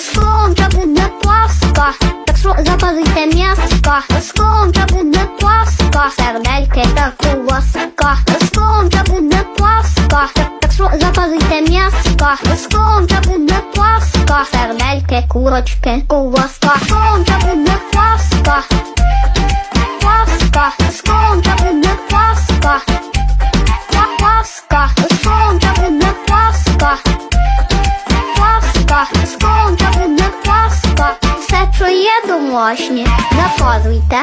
Скромка буде пласка, так що запалите м'яска. Скромка буде пласка, сердельки та куласка. Скромка буде пласка, так, що запалите м'яска. Скромка буде пласка, сердельки, курочки, куласка. Скромка буде пласка, пласка. Скромка буде пласка, Пла- пласка. Скромка буде пласка. Сконка буде. Все, що є домашнє, заказуйте.